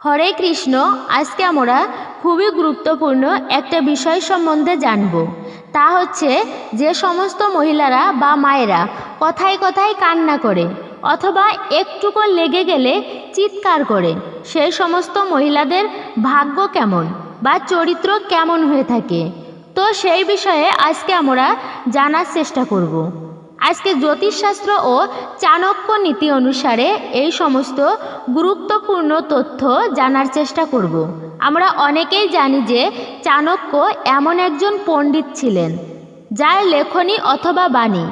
হরে কৃষ্ণ, আজকে আমরা খুবই গুরুত্বপূর্ণ একটা বিষয় সম্বন্ধে জানব। তা হচ্ছে যে সমস্ত মহিলারা বা মায়েরা কথায় কথায় কান্না করে অথবা একটুকু লেগে গেলে চিৎকার করে সেই সমস্ত মহিলাদের ভাগ্য কেমন বা চরিত্র কেমন হয়ে থাকে? তো সেই বিষয়ে আজকে আমরা জানার চেষ্টা করব। আজকে জ্যোতিষশাস্ত্র ও চাণক্য নীতি অনুসারে এই সমস্ত গুরুত্বপূর্ণ তথ্য জানার চেষ্টা করব। আমরা অনেকেই জানি যে চাণক্য এমন একজন পণ্ডিত ছিলেন, যার লেখনী অথবা বাণী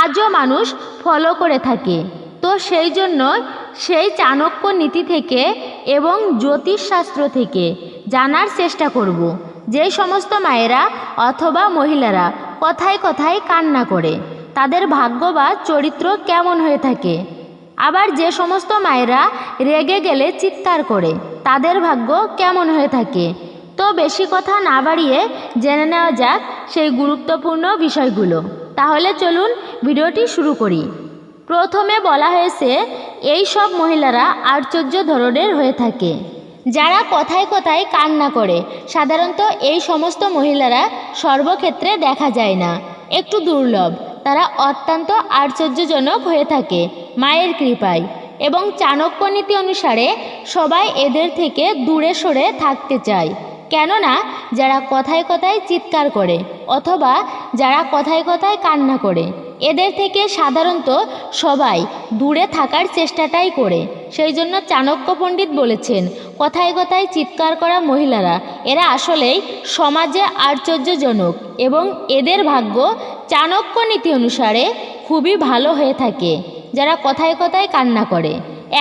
আজও মানুষ ফলো করে থাকে। তো সেই জন্য সেই চাণক্য নীতি থেকে এবং জ্যোতিষশাস্ত্র থেকে জানার চেষ্টা করব যে সমস্ত মায়েরা অথবা মহিলারা কথায় কথায় কান্না করে। তাদের ভাগ্য বা চরিত্র কেমন হয়ে থাকে। আবার যে সমস্ত মায়েরা রেগে গেলে চিৎকার করে, তাদের ভাগ্য কেমন হয়ে থাকে। তো বেশি কথা না বাড়িয়ে জেনে নেওয়া যাক সেই গুরুত্বপূর্ণ বিষয়গুলো। তাহলে চলুন ভিডিওটি শুরু করি। প্রথমে বলা হয়েছে, এই সব মহিলারা আশ্চর্য ধরনের হয়ে থাকে। যারা কথায় কথায় কান্না করে, সাধারণত এই সমস্ত মহিলারা সর্বক্ষেত্রে দেখা যায় না। একটু দুর্লভ। তারা অত্যন্ত আশ্চর্যজনক হয়ে থাকে মায়ের কৃপায় এবং চাণক্য নীতি অনুসারে সবাই এদের থেকে দূরে সরে থাকতে চায়। কেননা যারা কথায় কথায় চিৎকার করে অথবা যারা কথায় কথায় কান্না করে এদের থেকে সাধারণত সবাই দূরে থাকার চেষ্টাটাই করে। সেই জন্য চাণক্য পণ্ডিত বলেছেন, কথায় কথায় চিৎকার করা মহিলারা, এরা আসলেই সমাজে আশ্চর্যজনক এবং এদের ভাগ্য চাণক্য নীতি অনুসারে খুবই ভালো হয়ে থাকে, যারা কথায় কথায় কান্না করে।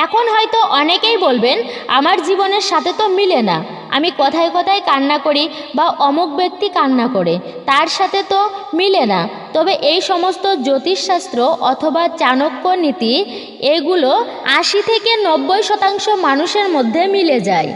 এখন হয়তো অনেকেই বলবেন, আমার জীবনের সাথে তো মিলে না। আমি কথায় কথায় কান্না করি বা অমুক ব্যক্তি কান্না করে, তার সাথে তো মিলে না। তবে এই সমস্ত জ্যোতিষশাস্ত্র অথবা চাণক্য নীতি, এগুলো আশি থেকে নব্বই শতাংশ মানুষের মধ্যে মিলে যায়।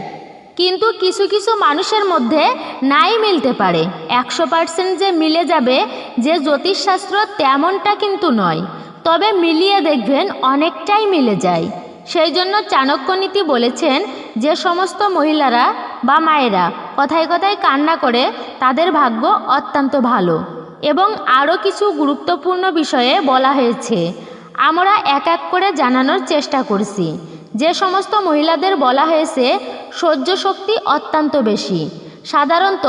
কিন্তু কিছু কিছু মানুষের মধ্যে নাই মিলতে পারে। একশো পার্সেন্ট যে মিলে যাবে যে জ্যোতিষশাস্ত্র তেমনটা কিন্তু নয়। তবে মিলিয়ে দেখবেন অনেকটাই মিলে যায়। সেই জন্য চাণক্য নীতি বলেছেন যে সমস্ত মহিলারা বা মায়েরা কথায় কথায় কান্না করে তাদের ভাগ্য অত্যন্ত ভালো। এবং আরও কিছু গুরুত্বপূর্ণ বিষয়ে বলা হয়েছে। আমরা এক এক করে জানানোর চেষ্টা করছি। যে সমস্ত মহিলাদের বলা হয়েছে, সহ্য শক্তি অত্যন্ত বেশি। সাধারণত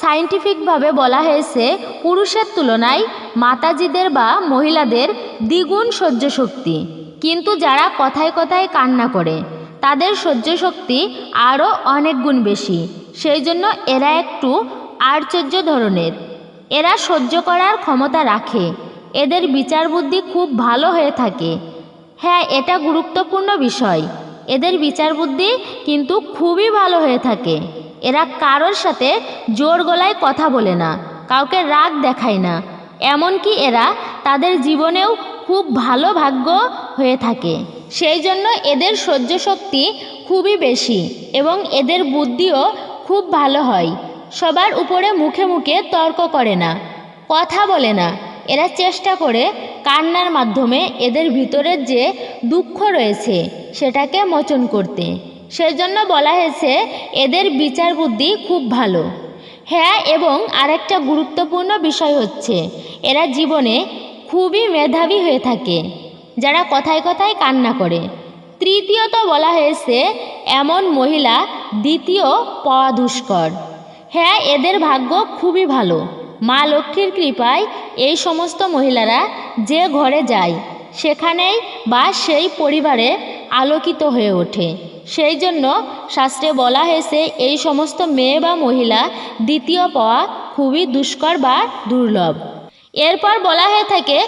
সাইন্টিফিকভাবে বলা হয়েছে, পুরুষের তুলনায় মাতাজিদের বা মহিলাদের দ্বিগুণ সহ্য শক্তি। কিন্তু যারা কথায় কথায় কান্না করে, তাদের সহ্য শক্তি আরও অনেক গুণ বেশি। সেই জন্য এরা একটু আশ্চর্য ধরনের। এরা সহ্য করার ক্ষমতা রাখে। এদের বিচার বুদ্ধি খুব ভালো হয়ে থাকে। হ্যাঁ এটা গুরুত্বপূর্ণ বিষয়। এদের বিচার বুদ্ধি কিন্তু খুবই ভালো হয়ে থাকে। এরা কারোর সাথে জোর গলায় কথা বলে না, কাউকে রাগ দেখায় না। এমনকি এরা তাদের জীবনেও খুব ভালো ভাগ্য হয়ে থাকে। সেই জন্য এদের সহ্য শক্তি খুবই বেশি এবং এদের বুদ্ধিও খুব ভালো হয়। সবার উপরে মুখে মুখে তর্ক করে না, কথা বলে না। এরা চেষ্টা করে কান্নার মাধ্যমে এদের ভিতরের যে দুঃখ রয়েছে সেটাকে মোচন করতে। সেজন্য বলা হয়েছে, এদের বিচার বুদ্ধি খুব ভালো। হ্যাঁ এবং আরেকটা গুরুত্বপূর্ণ বিষয় হচ্ছে, এরা জীবনে খুবই মেধাবী হয়ে থাকে, যারা কথায় কথায় কান্না করে। তৃতীয়ত বলা হয়েছে, এমন মহিলা দ্বিতীয় পাওয়া দুষ্কর হ্যাঁ এদের ভাগ্য খুবই ভালো। মা লক্ষ্মীর কৃপায় এই সমস্ত মহিলারা যে ঘরে যায়, সেখানেই বা সেই পরিবারে আলোকিত হয়ে ওঠে। সেই জন্য শাস্ত্রে বলা হয়েছে, এই সমস্ত মেয়ে বা মহিলা দ্বিতীয় পাওয়া খুবই দুষ্কর বা দুর্লভ। এরপর বলা হয়ে থাকে,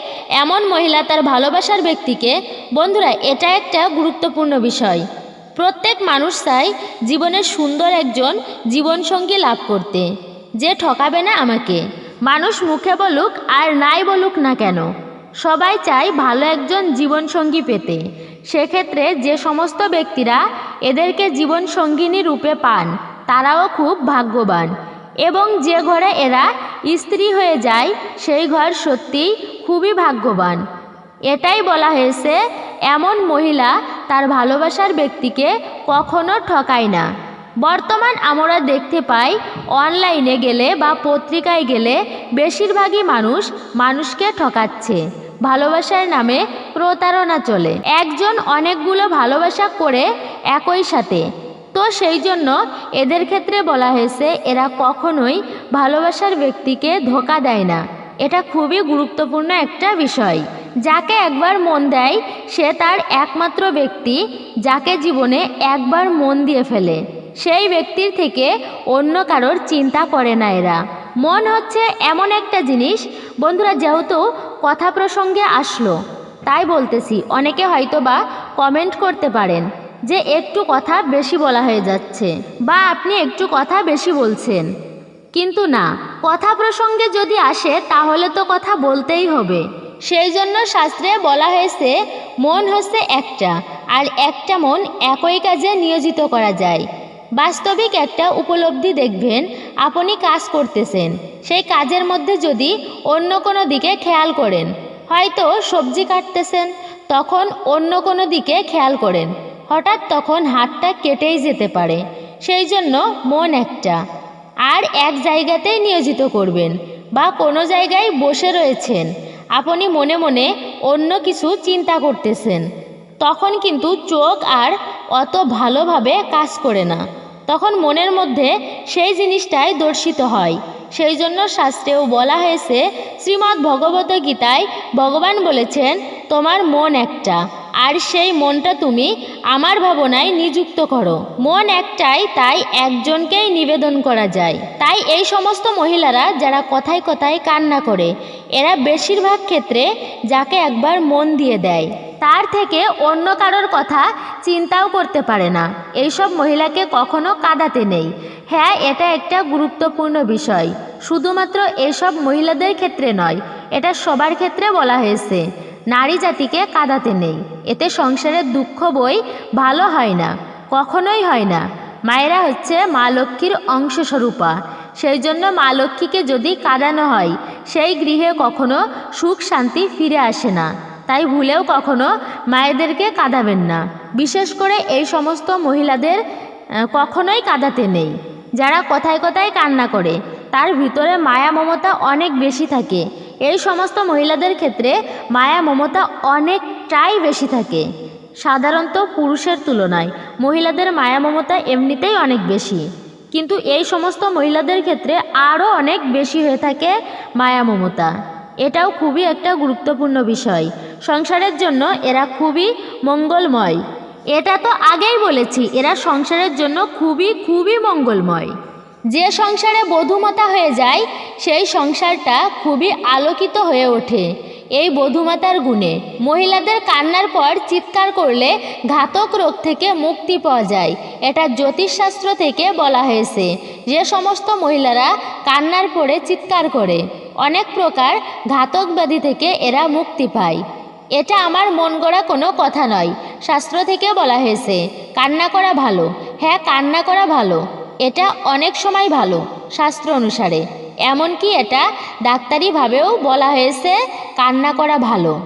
এমন মহিলা তার ভালোবাসার ব্যক্তিকে, বন্ধুরা, এটা একটা গুরুত্বপূর্ণ বিষয়। প্রত্যেক মানুষ চায় জীবনে সুন্দর একজন জীবনসঙ্গী লাভ করতে, যে ঠকাবে না আমাকে। মানুষ মুখে বলুক আর নাই বলুক না কেন। সবাই চায় ভালো একজন জীবনসঙ্গী পেতে। সেক্ষেত্রে যে সমস্ত ব্যক্তিরা এদেরকে জীবনসঙ্গিনী রূপে পান, তারাও খুব ভাগ্যবান। এবং যে ঘরে এরা স্ত্রী হয়ে যায়, সেই ঘর সত্যিই খুবই ভাগ্যবান। এটাই বলা হয়েছে, এমন মহিলা তার ভালোবাসার ব্যক্তিকে কখনো ঠকায় না। বর্তমান আমরা দেখতে পাই, অনলাইনে গেলে বা পত্রিকায় গেলে বেশিরভাগই মানুষ মানুষকে ঠকাচ্ছে। ভালোবাসার নামে প্রতারণা চলে। একজন অনেকগুলো ভালোবাসা করে একই সাথে। তো সেই জন্য এদের ক্ষেত্রে বলা হয়েছে, এরা কখনোই ভালোবাসার ব্যক্তিকে ধোকা দেয় না। এটা খুবই গুরুত্বপূর্ণ একটা বিষয়। যাকে একবার মন দেয়, সে তার একমাত্র ব্যক্তি, যাকে জীবনে একবার মন দিয়ে ফেলে। সেই ব্যক্তির থেকে অন্য কারোর চিন্তা করে না এরা। মন হচ্ছে এমন একটা জিনিস, বন্ধুরা যেহেতু কথা প্রসঙ্গে আসলো, তাই বলতেছি, অনেকে হয়তো বা কমেন্ট করতে পারেন যে একটু কথা বেশি বলা হয়ে যাচ্ছে বা আপনি একটু কথা বেশি বলছেন। কিন্তু না, কথা প্রসঙ্গে যদি আসে, তাহলে তো কথা বলতেই হবে। সেই জন্য শাস্ত্রে বলা হয়েছে, মন হচ্ছে একটা, আর একটা মন একই কাজে নিয়োজিত করা যায়। বাস্তবিক একটা উপলব্ধি দেখবেন, আপনি কাজ করতেছেন, সেই কাজের মধ্যে যদি অন্য কোনো দিকে খেয়াল করেন, হয়তো সবজি কাটতেছেন, তখন অন্য কোনো দিকে খেয়াল করেন, হঠাৎ তখন হাতটা কেটেই যেতে পারে সেই জন্য মন একটা, আর এক জায়গাতেই নিয়োজিত করবেন, বা কোনো জায়গায় বসে রয়েছেন আপনি মনে মনে অন্য কিছু চিন্তা করতেছেন। তখন কিন্তু চোখ আর অত ভালোভাবে কাজ করে না। তখন মনের মধ্যে সেই জিনিসটাই দর্শিত হয়। সেই জন্য শাস্ত্রেও বলা হয়েছে, শ্রীমদ্ ভগবত গীতায় ভগবান বলেছেন, তোমার মন একটা। আর সেই মনটা তুমি আমার ভাবনায় নিযুক্ত করো। মন একটাই, তাই একজনকেই নিবেদন করা যায়। তাই এই সমস্ত মহিলারা যারা কথায় কথায় কান্না করে, এরা বেশিরভাগ ক্ষেত্রে যাকে একবার মন দিয়ে দেয়। তার থেকে অন্য কারোর কথা চিন্তাও করতে পারে না। এইসব মহিলাকে কখনো কাঁদাতে নেই। হ্যাঁ এটা একটা গুরুত্বপূর্ণ বিষয়। শুধুমাত্র এসব মহিলাদের ক্ষেত্রে নয়, এটা সবার ক্ষেত্রে বলা হয়েছে। নারী জাতিকে কাঁদাতে নেই। এতে সংসারের দুঃখ বই ভালো হয় না, কখনোই হয় না। মায়েরা হচ্ছে মা লক্ষ্মীর অংশস্বরূপা। সেই জন্য মা লক্ষ্মীকে যদি কাঁদানো হয়, সেই গৃহে কখনো সুখ শান্তি ফিরে আসে না। তাই ভুলেও কখনো মায়েদেরকে কাঁদাবেন না। বিশেষ করে এই সমস্ত মহিলাদের কখনোই কাঁদাতে নেই। যারা কথায় কথায় কান্না করে, তার ভিতরে মায়া মমতা অনেক বেশি থাকে। এই সমস্ত মহিলাদের ক্ষেত্রে মায়া, মমতা অনেকটাই বেশি থাকে। সাধারণত পুরুষের তুলনায় মহিলাদের মায়া, মমতা এমনিতেই অনেক বেশি। কিন্তু এই সমস্ত মহিলাদের ক্ষেত্রে আরও অনেক বেশি হয়ে থাকে মায়া, মমতা। এটাও খুবই একটা গুরুত্বপূর্ণ বিষয়। সংসারের জন্য এরা খুবই মঙ্গলময়। এটা তো আগেই বলেছি, এরা সংসারের জন্য খুবই খুবই মঙ্গলময়। যে সংসারে বধুমাতা হয়ে যায়, সেই সংসারটা খুবই আলোকিত হয়ে ওঠে। এই বধুমাতার গুণে মহিলাদের কান্নার পর চিৎকার করলে ঘাতক রোগ থেকে মুক্তি পাওয়া যায়। এটা জ্যোতিষশাস্ত্র থেকে বলা হয়েছে। যে সমস্ত মহিলারা কান্নার পরে চিৎকার করে, অনেক প্রকার ঘাতক ব্যাধি থেকে এরা মুক্তি পায়। এটা আমার মন গড়া কোনো কথা নয়। শাস্ত্র থেকে বলা হয়েছে, কান্না করা ভালো। হ্যাঁ কান্না করা ভালো। এটা অনেক সময় ভালো, শাস্ত্র অনুসারে। এমনকি এটা ডাক্তারিভাবেও বলা হয়েছে কান্না করা ভালো।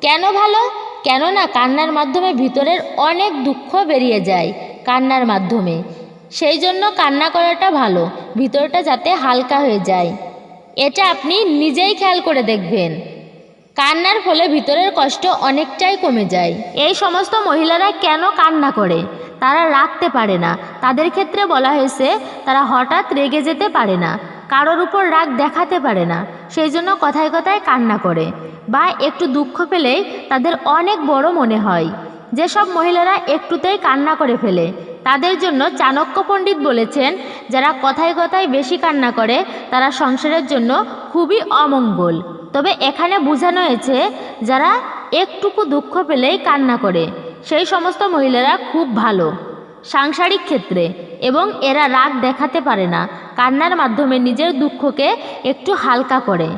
কেন ভালো? কেননা কান্নার মাধ্যমে ভিতরের অনেক দুঃখ বেরিয়ে যায় কান্নার মাধ্যমে। সেই জন্য কান্না করাটা ভালো, ভিতরটা যাতে হালকা হয়ে যায়। এটা আপনি নিজেই খেয়াল করে দেখবেন। কান্নার ফলে ভিতরের কষ্ট অনেকটাই কমে যায়। এই সমস্ত মহিলারা কেন কান্না করে? তারা রাখতে পারে না। তাদের ক্ষেত্রে বলা হয়েছে, তারা হঠাৎ রেগে যেতে পারে না। কারোর উপর রাগ দেখাতে পারে না। সেই জন্য কথায় কথায় কান্না করে বা একটু দুঃখ পেলেই তাদের অনেক বড় মনে হয়। যেসব মহিলারা একটুতেই কান্না করে ফেলে, তাদের জন্য চাণক্য পণ্ডিত বলেছেন, যারা কথায় কথায় বেশি কান্না করে, তারা সংসারের জন্য খুবই অমঙ্গল। তবে এখানে বোঝানো হয়েছে যারা একটুকু দুঃখ পেলেই কান্না করে। সেই সমস্ত মহিলারা খুব ভালো। সাংসারিক ক্ষেত্রে এবং এরা রাগ দেখাতে পারে না। কান্নার মাধ্যমে নিজের দুঃখকে একটু হালকা করে।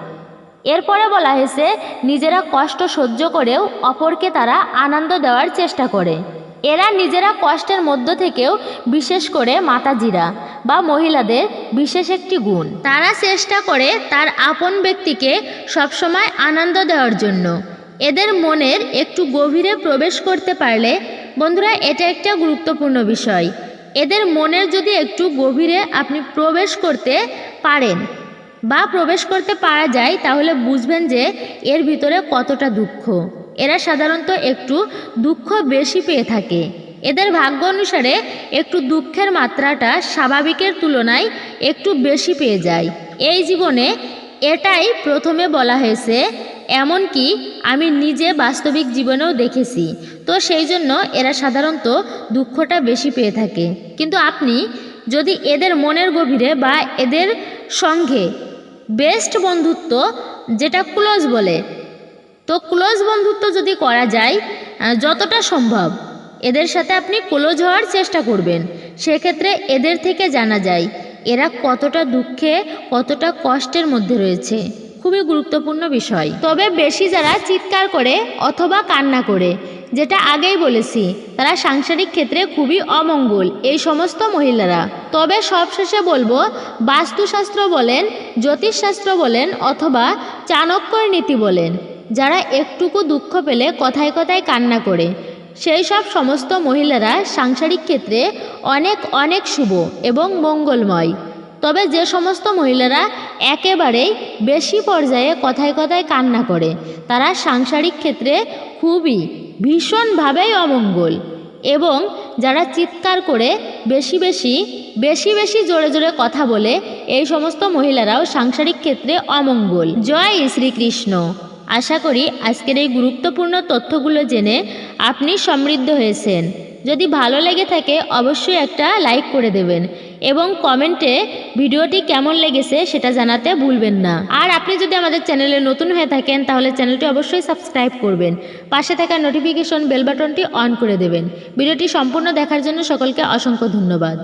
এরপরে বলা হয়েছে, নিজেরা কষ্ট সহ্য করেও অপরকে তারা আনন্দ দেওয়ার চেষ্টা করে। এরা নিজেরা কষ্টের মধ্য থেকেও বিশেষ করে মাতাজিরা বা মহিলাদের বিশেষ একটি গুণ। তারা চেষ্টা করে তার আপন ব্যক্তিকে সবসময় আনন্দ দেওয়ার জন্য। এদের মনের একটু গভীরে প্রবেশ করতে পারলে, বন্ধুরা, এটা একটা গুরুত্বপূর্ণ বিষয়। এদের মনের যদি একটু গভীরে আপনি প্রবেশ করতে পারেন বা প্রবেশ করতে পারা যায়, তাহলে বুঝবেন যে এর ভিতরে কতটা দুঃখ। এরা সাধারণত একটু দুঃখ বেশি পেয়ে থাকে। এদের ভাগ্য অনুসারে একটু দুঃখের মাত্রাটা স্বাভাবিকের তুলনায় একটু বেশি পেয়ে যায়। এই জীবনে এটাই প্রথমে বলা হয়েছে, এমনকি আমি নিজে বাস্তবিক জীবনেও দেখেছি। তো সেই জন্য এরা সাধারণত দুঃখটা বেশি পেয়ে থাকে। কিন্তু আপনি যদি এদের মনের গভীরে বা এদের সঙ্গে বেস্ট বন্ধুত্ব, যেটা ক্লোজ বলে তো ক্লোজ বন্ধুত্ব যদি করা যায় যতটা সম্ভব। এদের সাথে আপনি ক্লোজ হওয়ার চেষ্টা করবেন। সেক্ষেত্রে এদের থেকে জানা যায়, এরা কতটা দুঃখে, কতটা কষ্টের মধ্যে রয়েছে। খুবই গুরুত্বপূর্ণ বিষয়। তবে বেশি যারা চিৎকার করে অথবা কান্না করে, যেটা আগেই বলেছি, তারা সাংসারিক ক্ষেত্রে খুবই অমঙ্গল এই সমস্ত মহিলারা। তবে সবশেষে বলব, বাস্তুশাস্ত্র বলেন, জ্যোতিষশাস্ত্র বলেন অথবা চাণক্যর নীতি বলেন। যারা একটুকু দুঃখ পেলে কথায় কথায় কান্না করে। সেই সব সমস্ত মহিলারা সাংসারিক ক্ষেত্রে অনেক অনেক শুভ এবং মঙ্গলময়। তবে যে সমস্ত মহিলারা একেবারেই বেশি পর্যায়ে কথায় কথায় কান্না করে, তারা সাংসারিক ক্ষেত্রে খুবই ভীষণভাবেই অমঙ্গল এবং যারা চিৎকার করে বেশি বেশি বেশি বেশি জোরে জোরে কথা বলে, এই সমস্ত মহিলারাও সাংসারিক ক্ষেত্রে অমঙ্গল। জয় শ্রীকৃষ্ণ। আশা করি আজকের এই গুরুত্বপূর্ণ তথ্যগুলো জেনে আপনি সমৃদ্ধ হয়েছেন। যদি ভালো লেগে থাকে, অবশ্যই একটা লাইক করে দেবেন এবং কমেন্টে ভিডিওটি কেমন লেগেছে সেটা জানাতে ভুলবেন না। আর আপনি যদি আমাদের চ্যানেলে নতুন হয়ে থাকেন, তাহলে চ্যানেলটি অবশ্যই সাবস্ক্রাইব করবেন। পাশে থাকা নোটিফিকেশন বেল বাটনটি অন করে দেবেন। ভিডিওটি সম্পূর্ণ দেখার জন্য সকলকে অসংখ্য ধন্যবাদ।